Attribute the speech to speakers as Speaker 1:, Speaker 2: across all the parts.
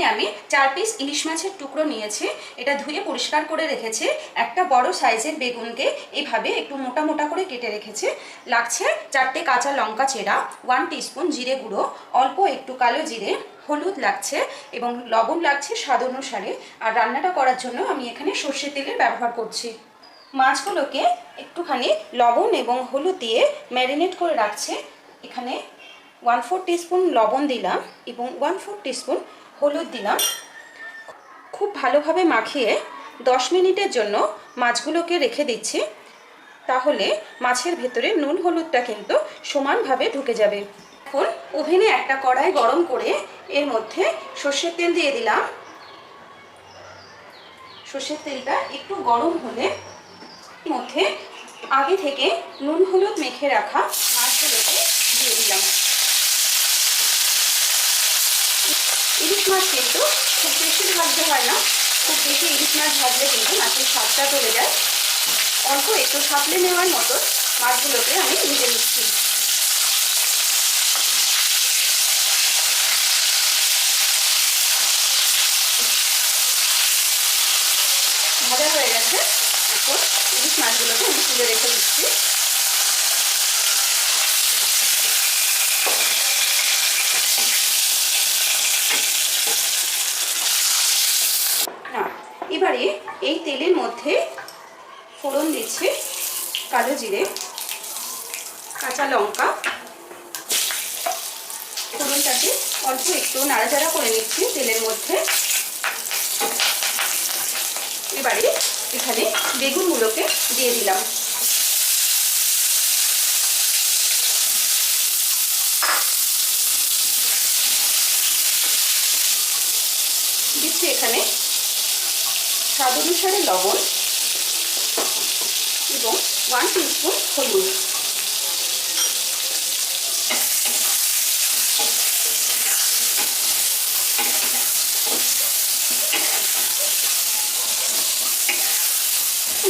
Speaker 1: এখানে আমি চার পিস ইলিশ মাছের টুকরো নিয়েছি। এটা ধুয়ে পরিষ্কার করে রেখেছি। একটা বড় সাইজের বেগুনকে এইভাবে একটু মোটা মোটা করে কেটে রেখেছি। লাগছে চারটে কাঁচা লঙ্কা চেরা ওয়ান টিস্পুন জিরে গুঁড়ো, অল্প একটু কালো জিরে, হলুদ লাগছে এবং লবণ লাগছে স্বাদ অনুসারে। আর রান্নাটা করার জন্য আমি এখানে সর্ষের তেলের ব্যবহার করছি। মাছগুলোকে একটুখানি লবণ এবং হলুদ দিয়ে ম্যারিনেট করে রাখছে। এখানে ওয়ান ফোর টিস্পুন লবণ দিলাম এবং ওয়ান ফোর টিস্পুন হলুদ দিলাম। খুব ভালোভাবে মাখিয়ে দশ মিনিটের জন্য মাছগুলোকে রেখে দিচ্ছি। তাহলে মাছের ভেতরে নুন হলুদটা কিন্তু সমানভাবে ঢুকে যাবে। এখন ওভেনে একটা কড়াই গরম করে এর মধ্যে সর্ষের তেল দিয়ে দিলাম। সর্ষের তেলটা একটু গরম হলে মধ্যে আগে থেকে নুন হলুদ মেখে রাখা মাছগুলোকে দিয়ে দিলাম ইলিশ মাছ কিন্তু খুব বেশি ভাজতে হয় না। খুব বেশি ইলিশ মাছ ভাজলে কিন্তু মাছের স্বাদটা চলে যায়। অল্প একটু সাপলে নেওয়ার মতো মাছগুলোকে আমি ভেজে নিচ্ছি। ভাজা হয়ে গেছে। এখন ইলিশ মাছগুলোকে আমি তুলে রেখে দিচ্ছি না এবারে এই তেলের মধ্যে ফোড়ন দিচ্ছে, কালো জিরে, কাঁচা লঙ্কা। ফোড়নটাকে অল্প একটু নাড়াচাড়া করে নিচ্ছি তেলের মধ্যে। এবারে এখানে বেগুনগুলোকে দিয়ে দিলাম। দিচ্ছি এখানে স্বাদ অনুসারে লবণ এবং ওয়ান টিস্পুন হলুদ।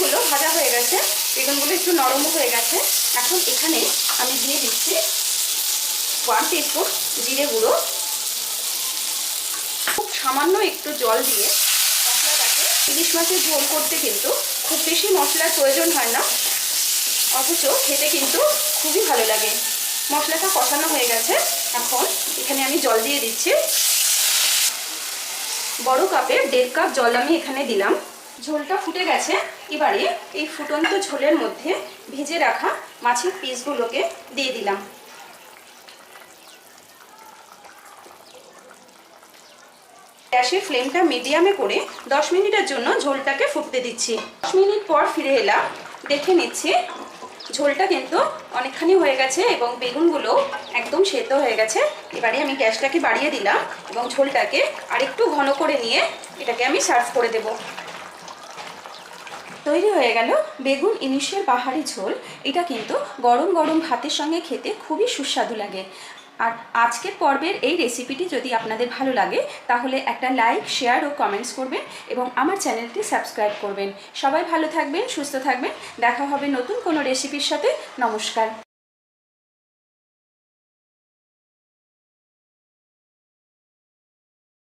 Speaker 1: গুলো ভাজা হয়ে গেছে। বেগুনগুলো একটু নরমও হয়ে গেছে। এখন এখানে আমি দিয়ে দিচ্ছি ওয়ান টিস্পুন জিরে গুঁড়ো। খুব সামান্য একটু জল দিয়ে ইলিশ মাছের ঝোল করতে কিন্তু খুব বেশি মশলার প্রয়োজন হয় না। অথচ খেতে কিন্তু খুবই ভালো লাগে। মশলাটা কষানো হয়ে গেছে। এখন এখানে আমি জল দিয়ে দিচ্ছি। বড় কাপে দেড় কাপ জল আমি এখানে দিলাম। ঝোলটা ফুটে গেছে। এবারে এই ফুটন্ত ঝোলের মধ্যে ভেজে রাখা মাছের পিসগুলোকে দিয়ে দিলাম। গ্যাসের ফ্লেমটা মিডিয়ামে করে 10 মিনিটের জন্য ঝোলটাকে ফুটতে দিচ্ছি। 10 মিনিট পর ফিরে এলাম। দেখে নিচ্ছি ঝোলটা কিন্তু অনেকখানি হয়ে গেছে এবং বেগুনগুলো একদম সেদ্ধ হয়ে গেছে। এবারে আমি গ্যাসটাকে বাড়িয়ে দিলাম এবং ঝোলটাকে আরেকটু ঘন করে নিয়ে এটাকে আমি সার্ভ করে দেব। তৈরি হয়ে গেল বেগুন ইলিশের পাহাড়ি ঝোল। এটা কিন্তু গরম গরম ভাতের সঙ্গে খেতে খুবই সুস্বাদু লাগে। আর আজকের পর্বের এই রেসিপিটি যদি আপনাদের ভালো লাগে, তাহলে একটা লাইক শেয়ার ও কমেন্টস করবেন এবং আমার চ্যানেলটি সাবস্ক্রাইব করবেন। সবাই ভালো থাকবেন, সুস্থ থাকবেন। দেখা হবে নতুন কোনো রেসিপির সাথে। নমস্কার।